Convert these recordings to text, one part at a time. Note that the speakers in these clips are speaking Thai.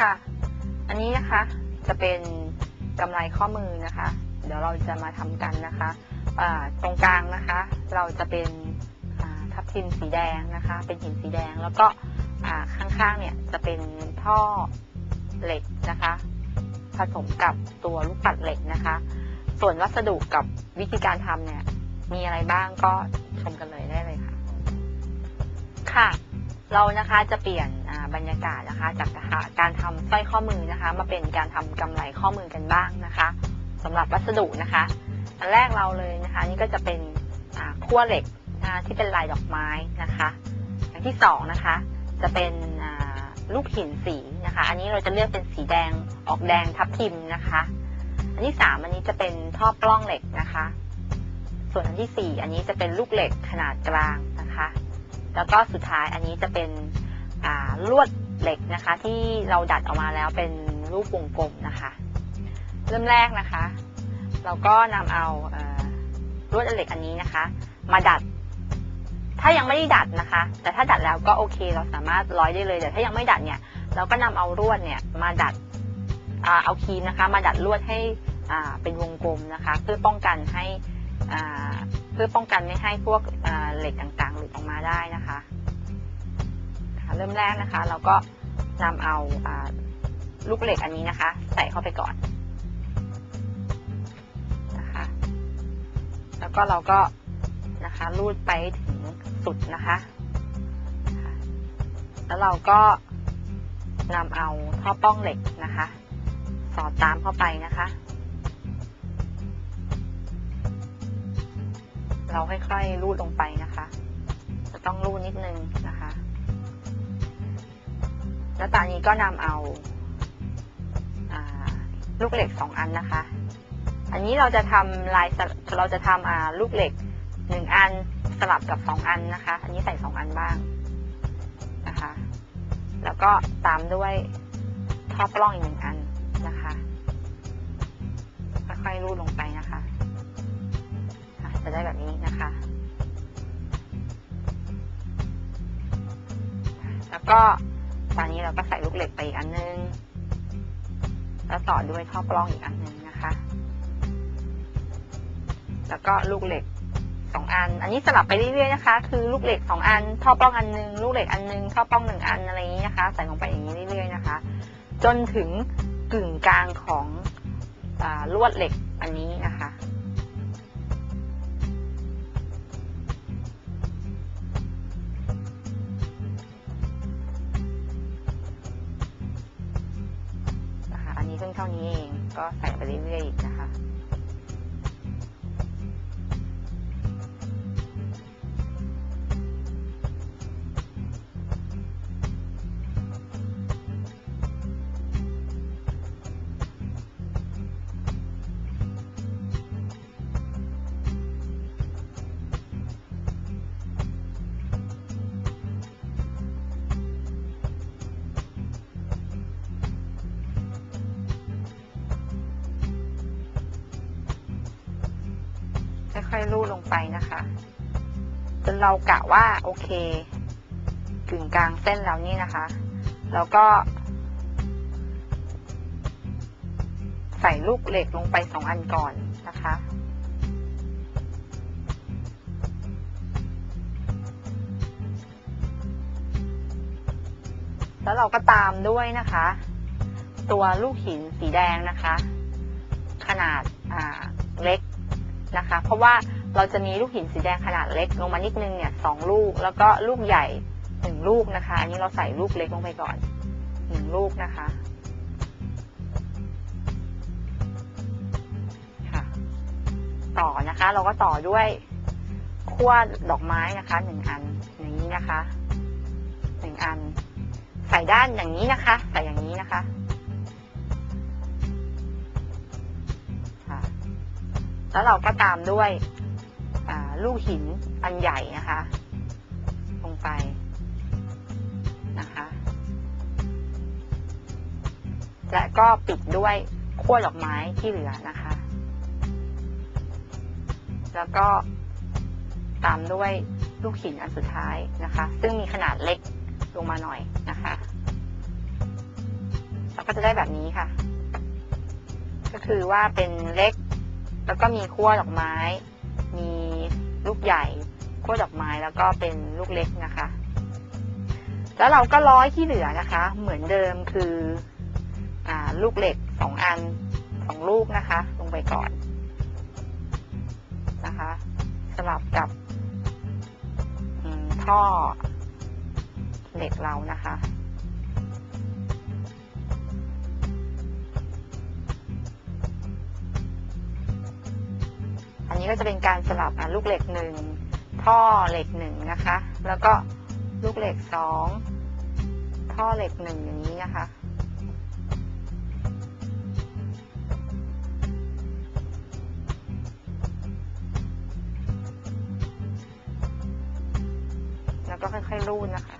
ค่ะ อันนี้นะคะจะเป็นกำไรข้อมือนะคะ เดี๋ยวเราจะมาทำกันนะคะตรงกลางนะคะ เราจะเป็นทับทิมสีแดงนะคะ เป็นหินสีแดงแล้วก็ข้างๆเนี่ยจะเป็นท่อเหล็กนะคะ ผสมกับตัวลูกปัดเหล็กนะคะ ส่วนวัสดุกับวิธีการทำเนี่ยมีอะไรบ้างก็ชมกันเลยได้เลยค่ะ ค่ะ เรานะคะจะเปลี่ยน บรรยากาศนะคะ จากการทำสร้อยข้อมือนะคะ มาเป็นการทำกำไรข้อมือกันบ้างนะคะสำหรับวัสดุนะคะ อันแรกเราเลยนะคะนี่ก็จะเป็นขั้วเหล็กนะที่เป็นลายดอกไม้นะคะ อย่างที่สองนะคะ จะเป็นลูกหินสีนะคะ อันนี้เราจะเลือกเป็นสีแดงออกแดงทับทิมนะคะ อันที่สามอันนี้จะเป็นท่อปล้องเหล็กนะคะ ส่วนอันที่สี่อันนี้จะเป็นลูกเหล็กขนาดกลางนะคะ แล้วก็สุดท้ายอันนี้จะเป็น ลวดเหล็กนะคะ ที่เราดัดออกมาแล้วเป็นรูปวงกลมนะคะ เริ่มแรกนะคะ เราก็นำเอาเอ่อลวดเหล็กอันนี้นะคะ มาดัด ถ้ายังไม่ได้ดัดนะคะ แต่ถ้าดัดแล้วก็โอเค เราสามารถร้อยได้เลย แต่ถ้ายังไม่ดัดเนี่ยเราก็นำเอาลวดเนี่ยมาดัดอเอาครีมนะคะ มาดัดลวดให้เป็นวงกลมนะคะ เพื่อป้องกันให้เพื่อป้องกันไม่ให้พวกเหล็กต่างๆหลุดออกมาได้นะคะ เริ่มแรกนะคะ เราก็นำเอาลูกเหล็กอันนี้นะคะ ใส่เข้าไปก่อนนะคะ แล้วก็เราก็นะคะรูดไปถึงสุดนะคะ แล้วเราก็นำเอาท่อป้องเหล็กนะคะ สอดตามเข้าไปนะคะ เราค่อยๆรูดลงไปนะคะ จะต้องรูดนิดนึงนะคะ แล้วตอนนี้ก็นำเอาอาลูกเหล็กสองอันนะคะ อันนี้เราจะทำลายเราจะทำาลูกเหล็กหนึ่งอันสลับกับสองอันนะคะ อันนี้ใส่สองอันบ้างนะคะ แล้วก็ตามด้วยท่อปล้องอีกหนึ่งอันนะคะค่อยๆรูดลงไปนะคะจะได้แบบนี้นะคะ แล้วก็ ตอนนี้เราก็ใส่ลูกเหล็กไปอีกอันนึง แล้วต่อด้วยท่อปล้องอีกอันนึงนะคะ แล้วก็ลูกเหล็กสองอัน อันนี้สลับไปเรื่อยๆนะคะ คือลูกเหล็กสองอัน ท่อปล้องอันนึง ลูกเหล็กอันนึง ท่อปล้องหนึ่งอันอะไรอย่างนี้นะคะ ใส่ลงไปอย่างนี้เรื่อยๆนะคะ จนถึงกึ่งกลางของอลวดเหล็ก ก็ใส่ไปเรื่อยๆอีกนะ คะค่อยๆรูดลงไปนะคะจนเรากะว่าโอเคกึ่งกลางเส้นแล้วนี่นะคะ แล้วก็ ใส่ลูกเหล็กลงไปสองอันก่อนนะคะ แล้วเราก็ตามด้วยนะคะ ตัวลูกหินสีแดงนะคะ ขนาดเล็ก นะคะ เพราะว่าเราจะมีลูกหินสีแดงขนาดเล็กลงมานิดนึงเนี่ยสองลูก แล้วก็ลูกใหญ่หนึ่งลูกนะคะ อันนี้เราใส่ลูกเล็กลงไปก่อนหนึ่งลูกนะคะค่ะ ต่อนะคะ เราก็ต่อด้วยขั้วดอกไม้นะคะหนึ่งอันอย่างนี้นะคะหนึ่งอัน ใส่ด้านอย่างนี้นะคะ ใส่อย่างนี้นะคะค่ะ แล้วเราก็ตามด้วยลูกหินอันใหญ่นะคะ ลงไปนะคะ และก็ปิดด้วยขั้วดอกไม้ที่เหลือนะคะ แล้วก็ตามด้วยลูกหินอันสุดท้ายนะคะ ซึ่งมีขนาดเล็กลงมาหน่อยนะคะเราก็จะได้แบบนี้ค่ะ ก็คือว่าเป็นเล็ก แล้วก็มีขั้วดอกไม้ มีลูกใหญ่ขั้วดอกไม้แล้วก็เป็นลูกเล็กนะคะ แล้วเราก็ร้อยที่เหลือนะคะ เหมือนเดิมคืออลูกเหล็กสองอันสองลูกนะคะ ลงไปก่อนนะคะสลับกับท่อเหล็กเรานะคะ ก็จะเป็นการสลับลูกเหล็กหนึ่งท่อเหล็กหนึ่งนะคะ แล้วก็ลูกเหล็กสองท่อเหล็กหนึ่งอย่างนี้นะคะ แล้วก็ค่อยๆรูดนะคะ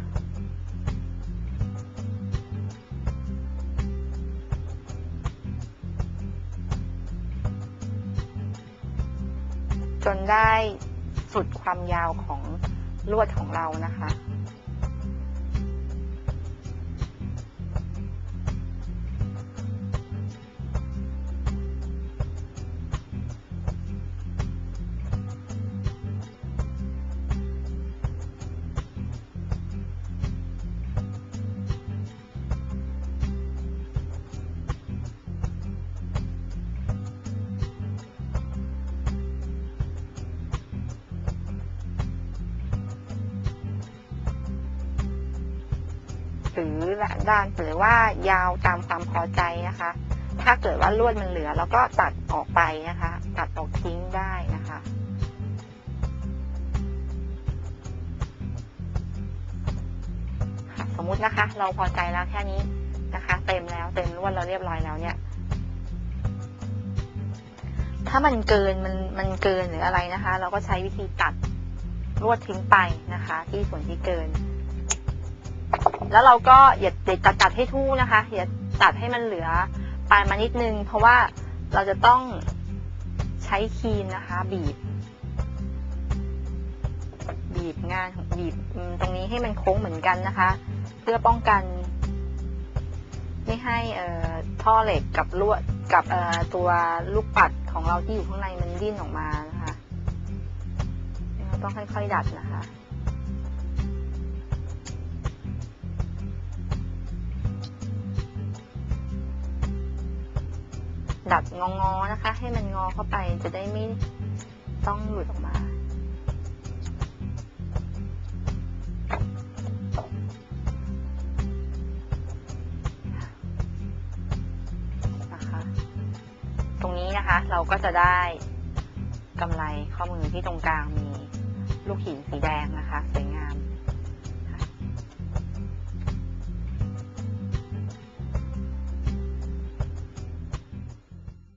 จนได้สุดความยาวของลวดของเรานะคะ หรือด้านหรือว่ายาวตามความพอใจนะคะ ถ้าเกิดว่าลวดมันเหลือเราก็ตัดออกไปนะคะ ตัดออกทิ้งได้นะคะค่ะสมมุตินะคะ เราพอใจแล้วแค่นี้นะคะ เต็มแล้วเต็มลวดเราเรียบร้อยแล้วเนี่ย ถ้ามันเกินมันมันเกินหรืออะไรนะคะ เราก็ใช้วิธีตัดลวดทิ้งไปนะคะ ที่ส่วนที่เกิน แล้วเราก็อย่าอย่าตัดตัดให้ทู่นะคะ อย่าตัดให้มันเหลือปลายมานิดนึง เพราะว่าเราจะต้องใช้ครีมนะคะ บีบ บีบงานของบีบตรงนี้ให้มันโค้งเหมือนกันนะคะ เพื่อป้องกัน ไม่ให้ท่อเหล็กกับลวดกับตัวลูกปัดของเราที่อยู่ข้างในมันดิ้นออกมานะคะเราต้องค่อยๆดัดนะคะ ดัดงองอๆนะคะ ให้มันงอเข้าไปจะได้ไม่ต้องหลุดออกมานะคะตรงนี้นะคะเราก็จะได้กำไรข้อมือที่ตรงกลางมีลูกหินสีแดงนะคะ สวยงาม